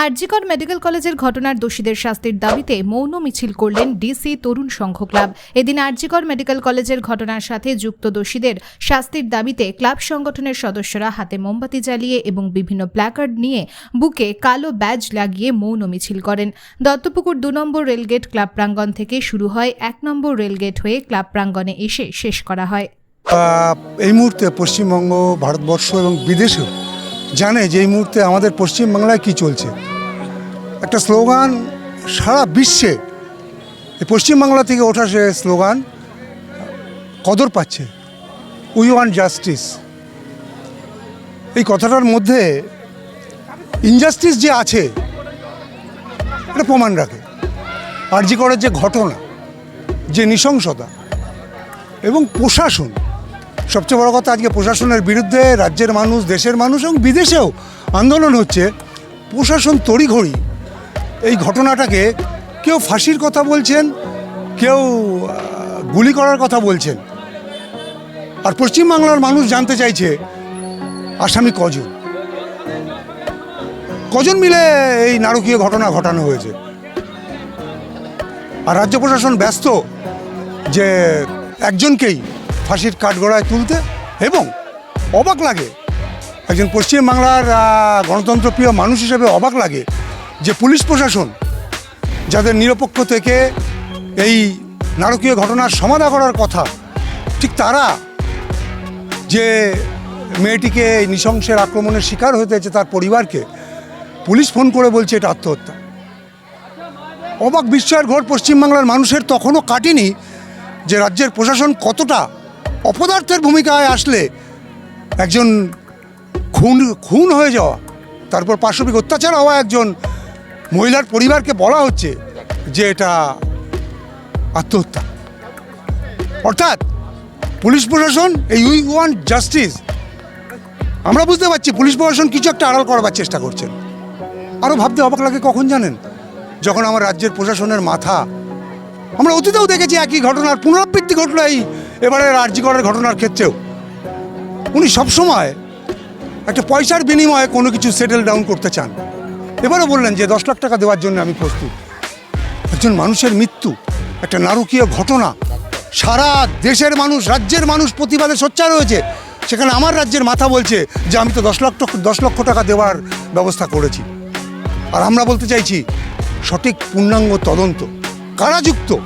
RG Kar medical কলেজের ঘটনার দোষীদের শাস্তির দাবিতে মৌন মিছিল করলেন ডিসি তরুণ সংঘ ক্লাব। এদিন আরজিকর মেডিকেল কলেজের ঘটনার সাথে যুক্ত দোষীদের শাস্তির দাবিতে ক্লাব সংগঠনের সদস্যরা হাতে মোমবাতি জ্বালিয়ে এবং বিভিন্ন প্ল্যাকার্ড নিয়ে বুকে কালো ব্যাজ লাগিয়ে মৌন মিছিল করেন। দত্তপুকুর দু নম্বর রেলগেট ক্লাব প্রাঙ্গণ থেকে শুরু হয়, এক নম্বর রেলগেট হয়ে ক্লাব প্রাঙ্গণে এসে শেষ করা হয়। এই মুহূর্তে পশ্চিমবঙ্গ, ভারতবর্ষ এবং বিদেশেও জানে যে এই মুহূর্তে আমাদের পশ্চিমবাংলায় কি চলছে। একটা স্লোগান সারা বিশ্বে, এই পশ্চিমবাংলা থেকে ওঠা সে স্লোগান, কদর পাচ্ছে। উই ওয়ান্ট জাস্টিস এই কথাটার মধ্যে ইনজাস্টিস যে আছে, এটা প্রমাণ রাখে। আরজি করার যে ঘটনা, যে নৃশংসতা এবং প্রশাসন সবচেয়ে বড় কথা আজকে প্রশাসনের বিরুদ্ধে রাজ্যের মানুষ, দেশের মানুষ এবং বিদেশেও আন্দোলন হচ্ছে। প্রশাসন তড়িঘড়ি। এই ঘটনাটাকে কেউ ফাঁসির কথা বলছেন, কেউ গুলি করার কথা বলছেন। আর পশ্চিমবাংলার মানুষ জানতে চাইছে, আসামি কজন? কজন মিলে এই নারকীয় ঘটনা ঘটানো হয়েছে? আর রাজ্য প্রশাসন ব্যস্ত যে একজনকেই ফাঁসির কাঠগড়ায় তুলতে এবং অবাক লাগে। একজন পশ্চিমবাংলার গণতন্ত্রপ্রিয় মানুষ হিসেবে অবাক লাগে যে পুলিশ প্রশাসন যাদের নিরপেক্ষ থেকে এই নারকীয় ঘটনার সমাধা করার কথা, ঠিক তারা যে মেয়েটিকে এই নৃশংসের আক্রমণের শিকার হতে হয়েছে তার পরিবারকে পুলিশ ফোন করে বলছে এটা আত্মহত্যা। অবাক বিস্ময়ের ঘোর পশ্চিমবাংলার মানুষের তখনও কাটেনি যে রাজ্যের প্রশাসন কতটা অপদার্থের ভূমিকায় আসলে একজন খুন খুন হয়ে যাওয়া, তারপর পাশবিক অত্যাচার হওয়া একজন মহিলার পরিবারকে বলা হচ্ছে যে এটা আত্মহত্যা। অর্থাৎ পুলিশ প্রশাসন, এই উই ওয়ান্ট জাস্টিস। আমরা বুঝতে পারছি পুলিশ প্রশাসন কিছু একটা আড়াল করবার চেষ্টা করছেন। আরও ভাবতে অবাক লাগে কখন জানেন? যখন আমার রাজ্যের প্রশাসনের মাথা, আমরা অতীতেও দেখেছি একই ঘটনার পুনরাবৃত্তি ঘটলো এই এবারের করার ঘটনার ক্ষেত্রেও। উনি সবসময় একটা পয়সার বিনিময়ে কোনো কিছু সেটেল ডাউন করতে চান। এবারও বললেন যে, দশ লাখ টাকা দেওয়ার জন্য আমি প্রস্তুত। একজন মানুষের মৃত্যু, একটা নারকীয় ঘটনা। সারা দেশের মানুষ, রাজ্যের মানুষ প্রতিবাদে সোচ্চার হয়েছে। সেখানে আমার রাজ্যের মাথা বলছে যে, আমি তো দশ লক্ষ দশ লক্ষ টাকা দেওয়ার ব্যবস্থা করেছি। আর আমরা বলতে চাইছি, সঠিক পূর্ণাঙ্গ তদন্ত। কারা যুক্ত?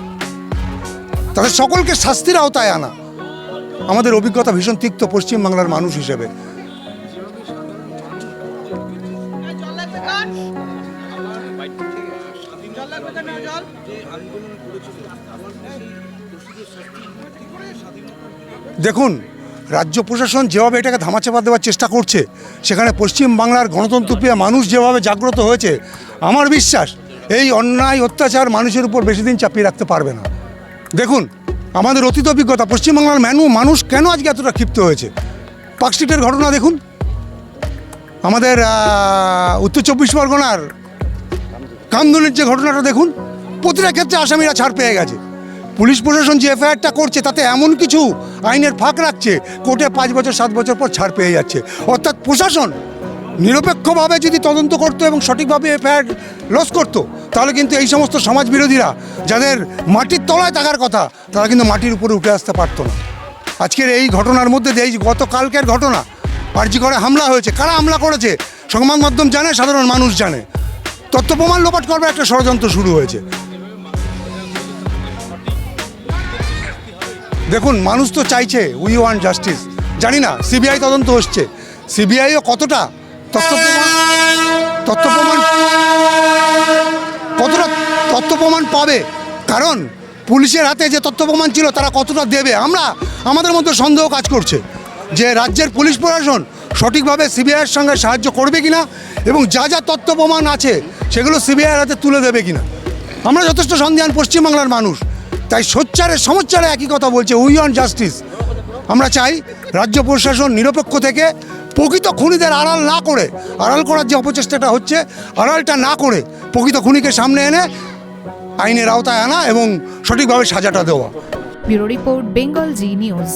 তাদের সকলকে শাস্তির আওতায় আনা। আমাদের অভিজ্ঞতা ভীষণ তিক্ত পশ্চিমবাংলার মানুষ হিসেবে। দেখুন, রাজ্য প্রশাসন যেভাবে এটাকে ধামাচাপা দেওয়ার চেষ্টা করছে, সেখানে পশ্চিমবাংলার গণতন্ত্রপ্রিয় মানুষ যেভাবে জাগ্রত হয়েছে, আমার বিশ্বাস, এই অন্যায় অত্যাচার মানুষের উপর বেশি দিন চাপিয়ে রাখতে পারবে না। দেখুন, আমাদের অতীত অভিজ্ঞতা, পশ্চিমবাংলার ম্যানু মানুষ কেন আজকে এতটা ক্ষিপ্ত হয়েছে? পার্কস্ট্রিটের ঘটনা দেখুন। আমাদের উত্তর চব্বিশ পরগনার কামদুনির যে ঘটনাটা দেখুন, প্রতিটা ক্ষেত্রে আসামিরা ছাড় পেয়ে গেছে। পুলিশ প্রশাসন যে এফআইআরটা করছে, তাতে এমন কিছু আইনের ফাঁক রাখছে, কোর্টে পাঁচ বছর, সাত বছর পর ছাড় পেয়ে যাচ্ছে। অর্থাৎ প্রশাসন নিরপেক্ষভাবে যদি তদন্ত করতো এবং সঠিকভাবে এফআইআর লস করতো, তাহলে কিন্তু এই সমস্ত সমাজ বিরোধীরা যাদের মাটির তলায় থাকার কথা, তারা কিন্তু মাটির উপরে উঠে আসতে পারতো না। আজকের এই ঘটনার মধ্যে দিয়ে এই যে গতকালকের ঘটনা করে হামলা হয়েছে। কারা হামলা করেছে? সংবাদ মাধ্যম জানে, সাধারণ মানুষ জানে। তথ্য প্রমাণ লোপাট করবার একটা ষড়যন্ত্র শুরু হয়েছে। দেখুন, মানুষ তো চাইছে উই ওয়ান্ট জাস্টিস জানি না সিবিআই তদন্ত হচ্ছে। সিবিআইও কতটা তথ্য প্রমাণ কতটা তথ্য প্রমাণ পাবে? কারণ পুলিশের হাতে যে তথ্য প্রমাণ ছিল, তারা কতটা দেবে? আমরা, আমাদের মধ্যে সন্দেহ কাজ করছে যে রাজ্যের পুলিশ প্রশাসন সঠিকভাবে সিবিআইয়ের সঙ্গে সাহায্য করবে কিনা এবং যা যা তথ্য প্রমাণ আছে, সেগুলো সিবিআইয়ের হাতে তুলে দেবে কিনা। আমরা যথেষ্ট সন্দেহান পশ্চিমবাংলার মানুষ, তাই সোচ্চারে সমচ্চারে একই কথা বলছে উই ওয়ান্ট জাস্টিস। আমরা চাই রাজ্য প্রশাসন নিরপেক্ষ থেকে প্রকৃত খুনিদের আড়াল না করে, আড়াল করার যে অপচেষ্টাটা হচ্ছে, আড়ালটা না করে প্রকৃত খুনিকে সামনে এনে আইনের আওতায় আনা এবং সঠিকভাবে সাজাটা দেওয়া। Bureau report, Bengal Zee News.